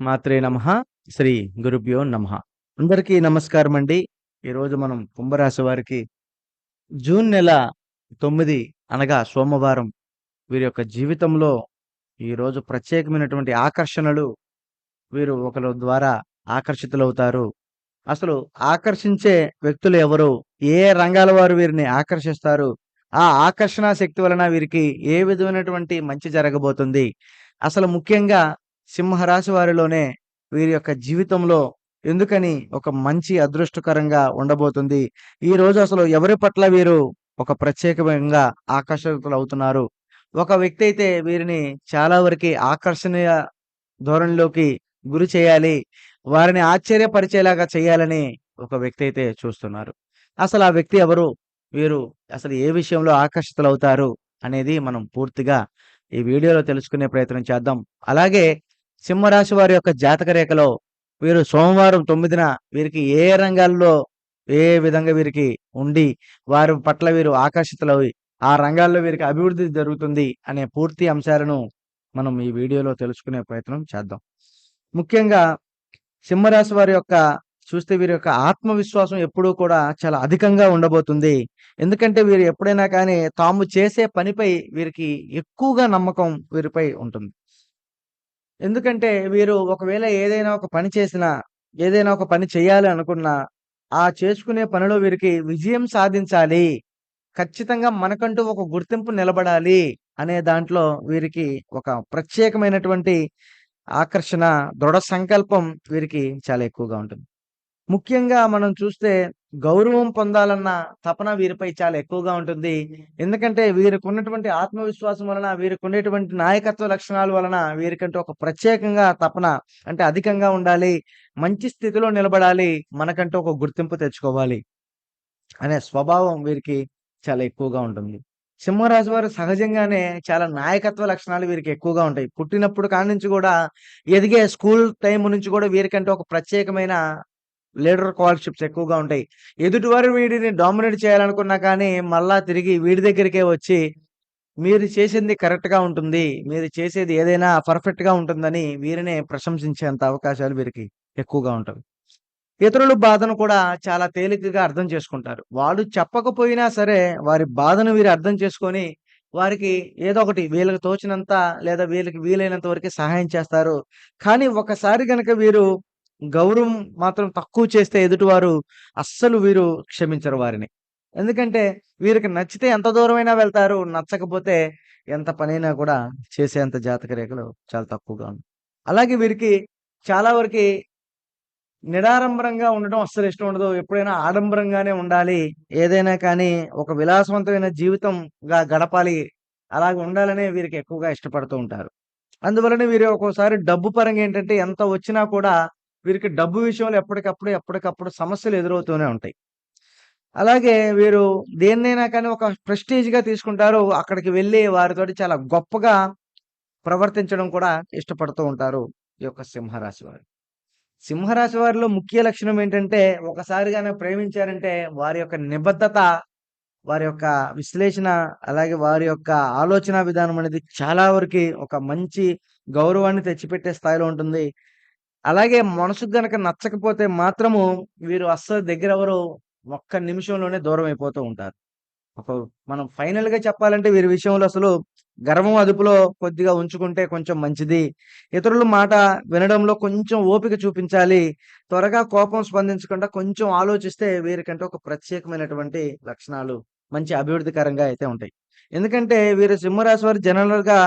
మాత్రే నమ. శ్రీ గురుభ్యో నమ. అందరికీ నమస్కారం అండి ఈరోజు మనం కుంభరాశి వారికి జూన్ నెల తొమ్మిది అనగా సోమవారం వీరి యొక్క జీవితంలో ఈరోజు ప్రత్యేకమైనటువంటి ఆకర్షణలు వీరు ఒకరి ద్వారా ఆకర్షితులవుతారు. అసలు ఆకర్షించే వ్యక్తులు ఎవరు? ఏ రంగాల వారు వీరిని ఆకర్షిస్తారు? ఆ ఆకర్షణ శక్తి వలన వీరికి ఏ విధమైనటువంటి మంచి జరగబోతుంది? అసలు ముఖ్యంగా సింహరాశి వారిలోనే వీరి యొక్క జీవితంలో ఎందుకని ఒక మంచి అదృష్టకరంగా ఉండబోతుంది? ఈ రోజు అసలు ఎవరి పట్ల వీరు ఒక ప్రత్యేకంగా ఆకర్షితులు అవుతున్నారు? ఒక వ్యక్తి అయితే వీరిని చాలా వరకు ఆకర్షణీయ ధోరణిలోకి గురి చేయాలి వారిని ఆశ్చర్యపరిచేలాగా చేయాలని ఒక వ్యక్తి అయితే చూస్తున్నారు. అసలు ఆ వ్యక్తి ఎవరు? వీరు అసలు ఏ విషయంలో ఆకర్షితులు అవుతారు? అనేది మనం పూర్తిగా ఈ వీడియోలో తెలుసుకునే ప్రయత్నం చేద్దాం. అలాగే సింహరాశి వారి యొక్క జాతక రేఖలో వీరు సోమవారం తొమ్మిదిన వీరికి ఏ రంగాల్లో ఏ విధంగా వీరికి ఉండి వారి పట్ల వీరు ఆకర్షితులవి ఆ రంగాల్లో వీరికి అభివృద్ధి జరుగుతుంది అనే పూర్తి అంశాలను మనం ఈ వీడియోలో తెలుసుకునే ప్రయత్నం చేద్దాం. ముఖ్యంగా సింహరాశి వారి యొక్క చూస్తే వీరి యొక్క ఆత్మవిశ్వాసం ఎప్పుడూ కూడా చాలా అధికంగా ఉండబోతుంది. ఎందుకంటే వీరు ఎప్పుడైనా కానీ తాము చేసే పనిపై వీరికి ఎక్కువగా నమ్మకం వీరిపై ఉంటుంది. ఎందుకంటే వీరు ఒకవేళ ఏదైనా ఒక పని చేసినా ఏదైనా ఒక పని చేయాలి అనుకున్నా ఆ చేసుకునే పనిలో వీరికి విజయం సాధించాలి. ఖచ్చితంగా మనకంటూ ఒక గుర్తింపు నిలబడాలి అనే దాంట్లో వీరికి ఒక ప్రత్యేకమైనటువంటి ఆకర్షణ దృఢ సంకల్పం వీరికి చాలా ఎక్కువగా ఉంటుంది. ముఖ్యంగా మనం చూస్తే గౌరవం పొందాలన్న తపన వీరిపై చాలా ఎక్కువగా ఉంటుంది. ఎందుకంటే వీరికి ఉన్నటువంటి ఆత్మవిశ్వాసం వలన వీరికి ఉండేటువంటి నాయకత్వ లక్షణాల వలన వీరికంటూ ఒక ప్రత్యేకంగా తపన అంటే అధికంగా ఉండాలి. మంచి స్థితిలో నిలబడాలి. మనకంటూ ఒక గుర్తింపు తెచ్చుకోవాలి అనే స్వభావం వీరికి చాలా ఎక్కువగా ఉంటుంది. సింహరాశి వారు సహజంగానే చాలా నాయకత్వ లక్షణాలు వీరికి ఎక్కువగా ఉంటాయి. పుట్టినప్పుడు కాడి నుంచి కూడా ఎదిగే స్కూల్ టైం నుంచి కూడా వీరికంటే ఒక ప్రత్యేకమైన లీడర్ క్వాలిటీషిప్స్ ఎక్కువగా ఉంటాయి. ఎదుటివారు వీడిని డామినేట్ చేయాలనుకున్నా కానీ మళ్ళా తిరిగి వీడి దగ్గరికే వచ్చి మీరు చేసింది కరెక్ట్గా ఉంటుంది. మీరు చేసేది ఏదైనా పర్ఫెక్ట్గా ఉంటుందని వీరినే ప్రశంసించేంత అవకాశాలు వీరికి ఎక్కువగా ఉంటాయి. ఇతరుల బాధను కూడా చాలా తేలికగా అర్థం చేసుకుంటారు. వాళ్ళు చెప్పకపోయినా సరే వారి బాధను వీరు అర్థం చేసుకొని వారికి ఏదో ఒకటి వీళ్ళకి తోచినంత లేదా వీళ్ళకి వీలైనంత వరకు సహాయం చేస్తారు. కానీ ఒకసారి గనక వీరు గౌరవం మాత్రం తక్కువ చేస్తే ఎదుటివారు అస్సలు వీరు క్షమించరు వారిని. ఎందుకంటే వీరికి నచ్చితే ఎంత దూరమైనా వెళ్తారు నచ్చకపోతే ఎంత పనైనా కూడా చేసేంత జాతక రేఖలు చాలా తక్కువగా ఉంది అలాగే వీరికి చాలా వరకు నిడారంభరంగా ఉండడం అస్సలు ఇష్టం ఉండదు. ఎప్పుడైనా ఆడంబరంగానే ఉండాలి. ఏదైనా కానీ ఒక విలాసవంతమైన జీవితంగా గడపాలి. అలాగే ఉండాలనే వీరికి ఎక్కువగా ఇష్టపడుతూ ఉంటారు. అందువలన వీరు ఒక్కోసారి డబ్బు పరంగా ఏంటంటే ఎంత వచ్చినా కూడా వీరికి డబ్బు విషయంలో ఎప్పటికప్పుడు ఎప్పటికప్పుడు సమస్యలు ఎదురవుతూనే ఉంటాయి. అలాగే వీరు దేన్నైనా కానీ ఒక ప్రెస్టీజ్గా తీసుకుంటారు. అక్కడికి వెళ్ళి వారితోటి చాలా గొప్పగా ప్రవర్తించడం కూడా ఇష్టపడుతూ ఉంటారు ఈ యొక్క సింహరాశి వారు. సింహరాశి వారిలో ముఖ్య లక్షణం ఏంటంటే ఒకసారిగానే ప్రేమించారంటే వారి యొక్క నిబద్ధత వారి యొక్క విశ్లేషణ అలాగే వారి యొక్క ఆలోచన విధానం అనేది చాలా వరకు ఒక మంచి గౌరవాన్ని తెచ్చిపెట్టే స్థాయిలో ఉంటుంది. అలాగే మనసుకు గనక నచ్చకపోతే మాత్రము వీరు అస్సలు దగ్గర ఎవరు ఒక్క నిమిషంలోనే దూరం అయిపోతూ ఉంటారు. ఒక మనం ఫైనల్గా చెప్పాలంటే వీరి విషయంలో అసలు గర్వం అదుపులో కొద్దిగా ఉంచుకుంటే కొంచెం మంచిది. ఇతరుల మాట వినడంలో కొంచెం ఓపిక చూపించాలి. త్వరగా కోపం స్పందించకుండా కొంచెం ఆలోచిస్తే వీరికంటే ఒక ప్రత్యేకమైనటువంటి లక్షణాలు మంచి అభివృద్ధికరంగా అయితే ఉంటాయి. ఎందుకంటే వీరు సింహరాశి వారు జనరల్గా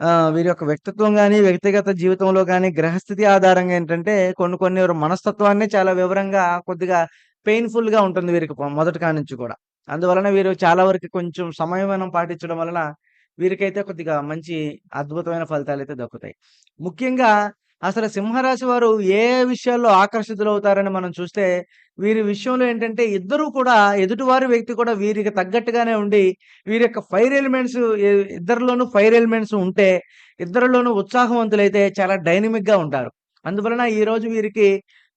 ఆ వీరి యొక్క వ్యక్తిత్వం గాని వ్యక్తిగత జీవితంలో గాని గ్రహస్థితి ఆధారంగా ఏంటంటే కొన్ని కొన్ని మనస్తత్వాన్ని చాలా వివరంగా కొద్దిగా పెయిన్ఫుల్గా ఉంటుంది వీరికి మొదటి కాడి నుంచి కూడా. అందువలన వీరు చాలా వరకు కొంచెం సమయమనం పాటించడం వలన వీరికైతే కొద్దిగా మంచి అద్భుతమైన ఫలితాలు అయితే దక్కుతాయి. ముఖ్యంగా అసలు సింహరాశి వారు ఏ విషయాల్లో ఆకర్షితులు అవుతారని మనం చూస్తే వీరి విషయంలో ఏంటంటే ఇద్దరు కూడా ఎదుటివారి వ్యక్తి కూడా వీరికి తగ్గట్టుగానే ఉండి వీరి యొక్క ఫైర్ ఎలిమెంట్స్ ఇద్దరిలోనూ ఫైర్ ఎలిమెంట్స్ ఉంటే ఇద్దరిలోనూ ఉత్సాహవంతులైతే చాలా డైనమిక్గా ఉంటారు. అందువలన ఈరోజు వీరికి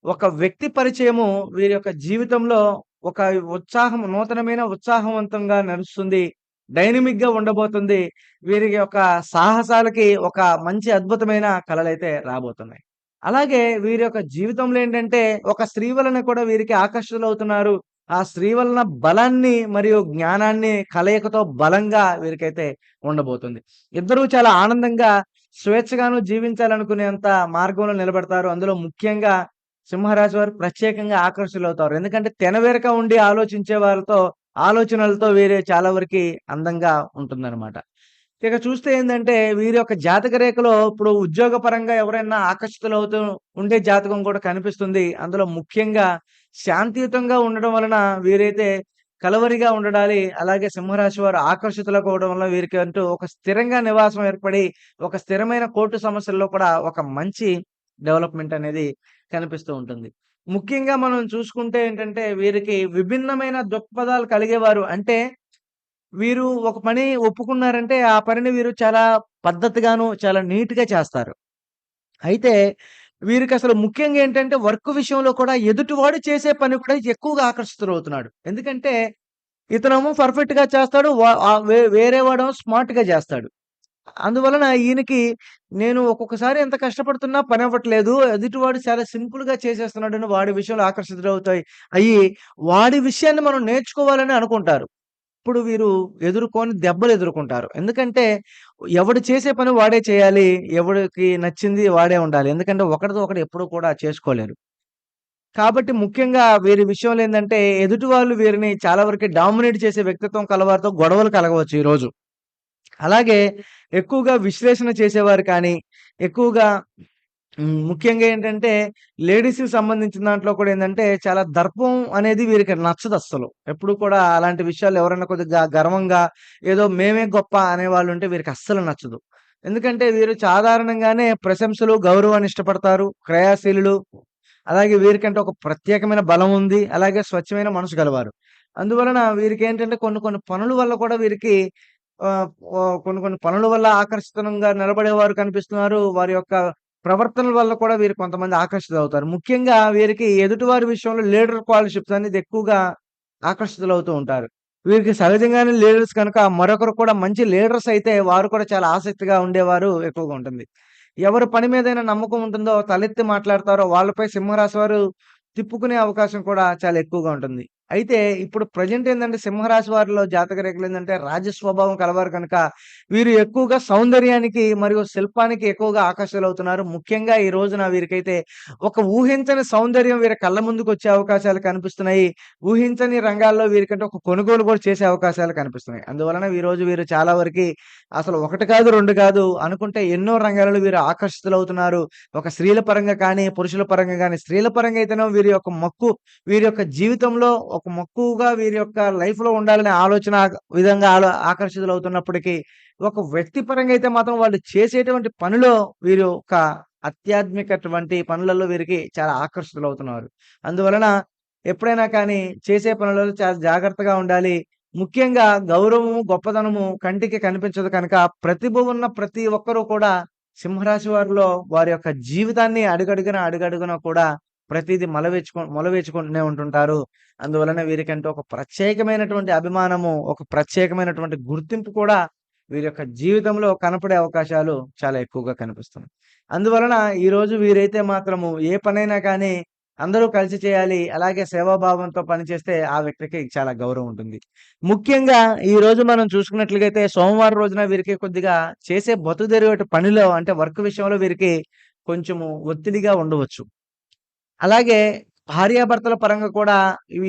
ఒక వ్యక్తి పరిచయము వీరి యొక్క జీవితంలో ఒక ఉత్సాహం నూతనమైన ఉత్సాహవంతంగా నడుస్తుంది. డైనమిక్గా ఉండబోతుంది వీరి యొక్క సాహసాలకి ఒక మంచి అద్భుతమైన కళలైతే రాబోతున్నాయి అలాగే వీరి యొక్క జీవితంలో ఏంటంటే ఒక స్త్రీ వలన కూడా వీరికి ఆకర్షితులవుతున్నారు. ఆ స్త్రీ వలన బలాన్ని మరియు జ్ఞానాన్ని కలయికతో బలంగా వీరికైతే ఉండబోతుంది. ఇద్దరూ చాలా ఆనందంగా స్వేచ్ఛగాను జీవించాలనుకునేంత మార్గంలో నిలబడతారు. అందులో ముఖ్యంగా సింహరాశి వారు ప్రత్యేకంగా ఆకర్షితులవుతారు. ఎందుకంటే తెనవేరక ఉండి ఆలోచించే వారితో ఆలోచనలతో వీరు చాలా వరకి అందంగా ఉంటుందన్నమాట ఇక చూస్తే ఏంటంటే వీరి యొక్క జాతక రేఖలో ఇప్పుడు ఉద్యోగపరంగా ఎవరైనా ఆకర్షితులు అవుతూ ఉండే జాతకం కూడా కనిపిస్తుంది. అందులో ముఖ్యంగా శాంతియుతంగా ఉండడం వలన వీరైతే కలవరిగా ఉండడాలి. అలాగే సింహరాశి వారు ఆకర్షితులవ్వడం వల్ల వీరికంటూ ఒక స్థిరంగా నివాసం ఏర్పడి, ఒక స్థిరమైన కోర్టు సమస్యల్లో కూడా ఒక మంచి డెవలప్‌మెంట్ అనేది కనిపిస్తూ ఉంటుంది. ముఖ్యంగా మనం చూసుకుంటే ఏంటంటే వీరికి విభిన్నమైన దృక్పథాలు కలిగేవారు. అంటే వీరు ఒక పని ఒప్పుకున్నారంటే ఆ పనిని వీరు చాలా పద్ధతిగాను, చాలా నీట్‌గా చేస్తారు. అయితే వీరికి అసలు ముఖ్యంగా ఏంటంటే వర్క్ విషయంలో కూడా ఎదుటివాడు చేసే పని కూడా ఎక్కువగా ఆకర్షితులవుతున్నాడు. ఎందుకంటే ఇతనేమో పర్ఫెక్ట్‌గా చేస్తాడు. వ వేరే వాడేమో స్మార్ట్‌గా చేస్తాడు. అందువలన ఈయనకి నేను ఒక్కొక్కసారి ఎంత కష్టపడుతున్నా పని అవ్వట్లేదు ఎదుటివాడు చాలా సింపుల్‌గా చేసేస్తున్నాడని వాడి విషయంలో ఆకర్షితులవుతాయి అయ్యి వాడి విషయాన్ని మనం నేర్చుకోవాలని అనుకుంటారు. ఇప్పుడు వీరు ఎదుర్కొని దెబ్బలు ఎదుర్కొంటారు. ఎందుకంటే ఎవడు చేసే పని వాడే చేయాలి. ఎవడికి నచ్చింది వాడే ఉండాలి. ఎందుకంటే ఒకడితో ఒకడు ఎప్పుడూ కూడా చేసుకోలేరు. కాబట్టి ముఖ్యంగా వీరి విషయంలో ఏంటంటే ఎదుటి వాళ్ళు వీరిని చాలా వరకు డామినేట్ చేసే వ్యక్తిత్వం కలవారితో గొడవలు కలగవచ్చు ఈరోజు. అలాగే ఎక్కువగా విశ్లేషణ చేసేవారు కానీ, ఎక్కువగా ముఖ్యంగా ఏంటంటే లేడీస్‌కి సంబంధించిన దాంట్లో కూడా ఏంటంటే చాలా దర్పం అనేది వీరికి నచ్చదు అస్సలు ఎప్పుడు కూడా అలాంటి విషయాలు ఎవరైనా కొద్దిగా గర్వంగా ఏదో మేమే గొప్ప అనేవాళ్ళుంటే వీరికి అస్సలు నచ్చదు. ఎందుకంటే వీరు సాధారణంగానే ప్రశంసలు, గౌరవాన్ని ఇష్టపడతారు. క్రయాశీలులు. అలాగే వీరికంటే ఒక ప్రత్యేకమైన బలం ఉంది. అలాగే స్వచ్ఛమైన మనసు గలవారు. అందువలన వీరికేంటంటే కొన్ని కొన్ని పనుల వల్ల కూడా వీరికి కొన్ని కొన్ని పనుల వల్ల ఆకర్షితంగా నిలబడేవారు కనిపిస్తున్నారు. వారి యొక్క ప్రవర్తనల వల్ల కూడా వీరు కొంతమంది ఆకర్షితులవుతారు. ముఖ్యంగా వీరికి ఎదుటివారి విషయంలో లీడర్ క్వాలిషిప్స్ అనేది ఎక్కువగా ఆకర్షితులు అవుతూ ఉంటారు. వీరికి సహజంగానే లీడర్స్ కనుక మరొకరు కూడా మంచి లీడర్స్ అయితే వారు కూడా చాలా ఆసక్తిగా ఉండేవారు ఎక్కువగా ఉంటుంది. ఎవరు పని మీదైనా నమ్మకం ఉంటుందో తలెత్తి మాట్లాడతారో వాళ్ళపై సింహరాశి వారు తిప్పుకునే అవకాశం కూడా చాలా ఎక్కువగా ఉంటుంది. అయితే ఇప్పుడు ప్రెజెంట్ ఏంటంటే సింహరాశి వారిలో జాతక రేఖలు ఏంటంటే రాజ స్వభావం కలవారు కనుక వీరు ఎక్కువగా సౌందర్యానికి మరియు శిల్పానికి ఎక్కువగా ఆకర్షితులవుతున్నారు. ముఖ్యంగా ఈ రోజున వీరికైతే ఒక ఊహించని సౌందర్యం వీరి కళ్ళ ముందుకు వచ్చే అవకాశాలు కనిపిస్తున్నాయి. ఊహించని రంగాల్లో వీరికంటే ఒక కొనుగోలు కూడా చేసే అవకాశాలు కనిపిస్తున్నాయి. అందువలన ఈరోజు వీరు చాలా వరకి అసలు ఒకటి కాదు, రెండు కాదు అనుకుంటే ఎన్నో రంగాలలో వీరు ఆకర్షితులవుతున్నారు. ఒక స్త్రీల పరంగా కానీ, పురుషుల పరంగా కానీ స్త్రీల పరంగా అయితేనో వీరి యొక్క మక్కు వీరి యొక్క జీవితంలో ఒక మక్కువగా వీరి యొక్క లైఫ్‌లో ఉండాలనే ఆలోచన విధంగా ఆలో ఆకర్షితులవుతున్నప్పటికీ, ఒక వ్యక్తిపరంగా అయితే మాత్రం వాళ్ళు చేసేటువంటి పనిలో వీరు ఒక ఆధ్యాత్మికటువంటి పనులలో వీరికి చాలా ఆకర్షితులు అవుతున్నారు అందువలన ఎప్పుడైనా కానీ చేసే పనులలో చాలా జాగ్రత్తగా ఉండాలి. ముఖ్యంగా గౌరవము, గొప్పతనము కంటికి కనిపించదు కనుక ప్రతిభ ఉన్న ప్రతి ఒక్కరూ కూడా సింహరాశి వారిలో వారి యొక్క జీవితాన్ని అడుగడుగున, అడుగడుగున కూడా ప్రతిదీ మలవేచుకొ మొలవేచుకుంటూనే ఉంటుంటారు. అందువలన వీరికంటే ఒక ప్రత్యేకమైనటువంటి అభిమానము, ఒక ప్రత్యేకమైనటువంటి గుర్తింపు కూడా వీరి యొక్క జీవితంలో కనపడే అవకాశాలు చాలా ఎక్కువగా కనిపిస్తున్నాయి. అందువలన ఈరోజు వీరైతే మాత్రము ఏ పనైనా కానీ అందరూ కలిసి చేయాలి. అలాగే సేవాభావంతో పనిచేస్తే ఆ వ్యక్తికి చాలా గౌరవం ఉంటుంది. ముఖ్యంగా ఈరోజు మనం చూసుకున్నట్లుగైతే సోమవారం రోజున వీరికి కొద్దిగా చేసే బతుకుదెరువు పనిలో అంటే వర్క్ విషయంలో వీరికి కొంచెము ఒత్తిడిగా ఉండవచ్చు. అలాగే భార్యాభర్తల పరంగా కూడా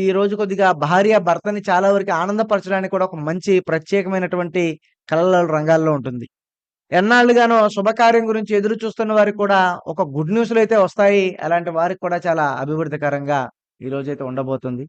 ఈ రోజు కొద్దిగా భార్య భర్తని చాలా వరకు ఆనందపరచడానికి కూడా ఒక మంచి ప్రత్యేకమైనటువంటి కళల రంగాల్లో ఉంటుంది. ఎన్నాళ్ళుగానో శుభకార్యం గురించి ఎదురు చూస్తున్న వారికి కూడా ఒక గుడ్ న్యూస్‌లయితే వస్తాయి. అలాంటి వారికి కూడా చాలా అభివృద్ధికరంగా ఈ రోజైతే ఉండబోతుంది.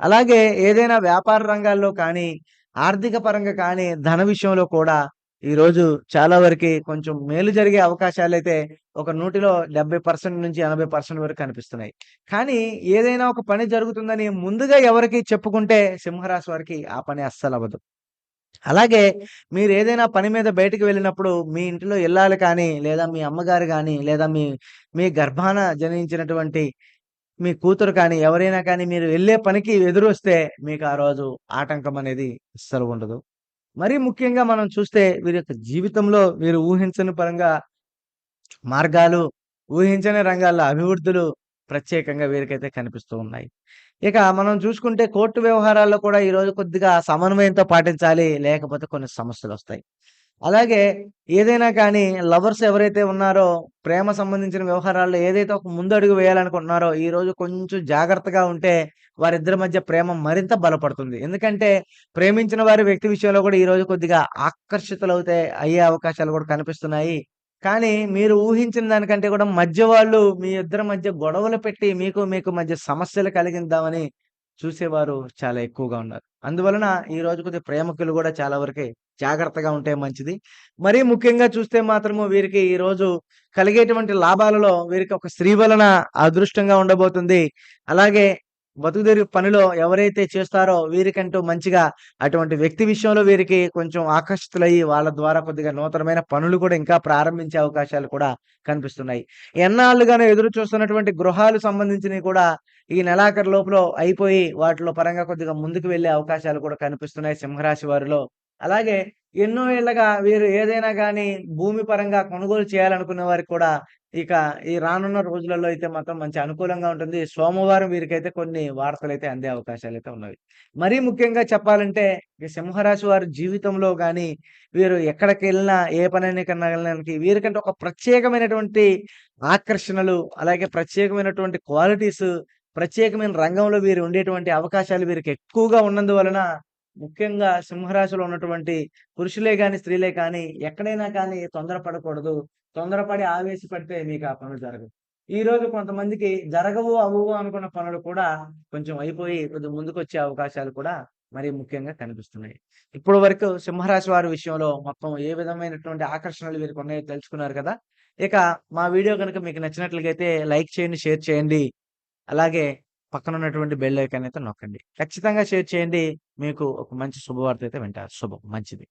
అలాగే ఏదైనా వ్యాపార రంగాల్లో కానీ, ఆర్థిక పరంగా కానీ, ధన విషయంలో కూడా ఈరోజు చాలా వరకి కొంచెం మేలు జరిగే అవకాశాలు అయితే ఒక 100లో 70% నుంచి 80% వరకు కనిపిస్తున్నాయి. కానీ ఏదైనా ఒక పని జరుగుతుందని ముందుగా ఎవరికి చెప్పుకుంటే సింహరాశి వారికి ఆ పని అస్సలు అవ్వదు అలాగే మీరు ఏదైనా పని మీద బయటికి వెళ్ళినప్పుడు మీ ఇంటిలో ఇల్లాలు కానీ, లేదా మీ అమ్మగారు కానీ లేదా మీ మీ గర్భాన జనించినటువంటి మీ కూతురు కానీ, ఎవరైనా కానీ మీరు వెళ్ళే పనికి ఎదురొస్తే మీకు ఆ రోజు ఆటంకం అనేది అస్సలు ఉండదు. మరీ ముఖ్యంగా మనం చూస్తే వీరి యొక్క జీవితంలో వీరు ఊహించని పరంగా మార్గాలు ఊహించని రంగాల్లో అభివృద్ధులు ప్రత్యేకంగా వీరికైతే కనిపిస్తూ ఉన్నాయి. ఇక మనం చూసుకుంటే కోర్టు వ్యవహారాల్లో కూడా ఈరోజు కొద్దిగా సమన్వయంతో పాటించాలి. లేకపోతే కొన్ని సమస్యలు వస్తాయి అలాగే ఏదైనా కానీ లవర్స్ ఎవరైతే ఉన్నారో ప్రేమ సంబంధించిన వ్యవహారాల్లో ఏదైతే ఒక ముందడుగు వేయాలనుకుంటున్నారో ఈరోజు కొంచెం జాగ్రత్తగా ఉంటే వారిద్దరి మధ్య ప్రేమ మరింత బలపడుతుంది. ఎందుకంటే ప్రేమించిన వారి వ్యక్తి విషయంలో కూడా ఈరోజు కొద్దిగా ఆకర్షితులవుతే అయ్యే అవకాశాలు కూడా కనిపిస్తున్నాయి. కానీ మీరు ఊహించిన దానికంటే కూడా మధ్య వాళ్ళు మీ ఇద్దరి మధ్య గొడవలు పెట్టి మీకు మీకు మధ్య సమస్యలు కలిగిద్దామని చూసేవారు చాలా ఎక్కువగా ఉన్నారు. అందువలన ఈ రోజు కొద్దిగా ప్రేమికులు కూడా చాలా వరకే జాగ్రత్తగా ఉంటే మంచిది. మరీ ముఖ్యంగా చూస్తే మాత్రము వీరికి ఈరోజు కలిగేటువంటి లాభాలలో వీరికి ఒక స్త్రీ వలన అదృష్టంగా ఉండబోతుంది. అలాగే బతుకుదేరి పనిలో ఎవరైతే చేస్తారో వీరికంటూ మంచిగా అటువంటి వ్యక్తి విషయంలో వీరికి కొంచెం ఆకర్షితులయ్యి వాళ్ళ ద్వారా కొద్దిగా నూతనమైన పనులు కూడా ఇంకా ప్రారంభించే అవకాశాలు కూడా కనిపిస్తున్నాయి. ఎన్నాళ్ళుగానో ఎదురు చూస్తున్నటువంటి గృహాలు సంబంధించినవి కూడా ఈ నెలాఖరు లోపల అయిపోయి వాటిలో పరంగా కొద్దిగా ముందుకు వెళ్ళే అవకాశాలు కూడా కనిపిస్తున్నాయి సింహరాశి వారిలో. అలాగే ఎన్నో ఏళ్ళుగా వీరు ఏదైనా కానీ భూమి పరంగా కొనుగోలు చేయాలనుకునే వారికి కూడా ఇక ఈ రానున్న రోజులలో అయితే మాత్రం మంచి అనుకూలంగా ఉంటుంది. సోమవారం వీరికైతే కొన్ని వార్తలైతే అందే అవకాశాలు అయితే ఉన్నవి. మరీ ముఖ్యంగా చెప్పాలంటే ఈ సింహరాశి వారి జీవితంలో కానీ వీరు ఎక్కడికెళ్ళినా ఏ పనికన్నా వెళ్ళడానికి వీరికంటే ఒక ప్రత్యేకమైనటువంటి ఆకర్షణలు అలాగే ప్రత్యేకమైనటువంటి క్వాలిటీస్ ప్రత్యేకమైన రంగంలో వీరు ఉండేటువంటి అవకాశాలు వీరికి ఎక్కువగా ఉన్నందువలన ముఖ్యంగా సింహరాశిలో ఉన్నటువంటి పురుషులే కానీ స్త్రీలే కానీ ఎక్కడైనా కానీ తొందరపడకూడదు. తొందరపడి ఆవేశపడితే మీకు ఆ పనులు జరగవు. ఈరోజు కొంతమందికి జరగవు, అవ్వవు అనుకున్న పనులు కూడా కొంచెం అయిపోయి కొద్దిగా ముందుకొచ్చే అవకాశాలు కూడా మరీ ముఖ్యంగా కనిపిస్తున్నాయి. ఇప్పటి వరకు సింహరాశి వారి విషయంలో మొత్తం ఏ విధమైనటువంటి ఆకర్షణలు వీరికి ఉన్నాయో తెలుసుకున్నారు కదా! ఇక మా వీడియో గనుక మీకు నచ్చినట్లయితే లైక్ చేయండి, షేర్ చేయండి. అలాగే పక్కన ఉన్నటువంటి బెల్ ఐకాన్ అయితే నొక్కండి. ఖచ్చితంగా షేర్ చేయండి. మీకు ఒక మంచి శుభవార్త అయితే వింటారు. శుభం. మంచిది.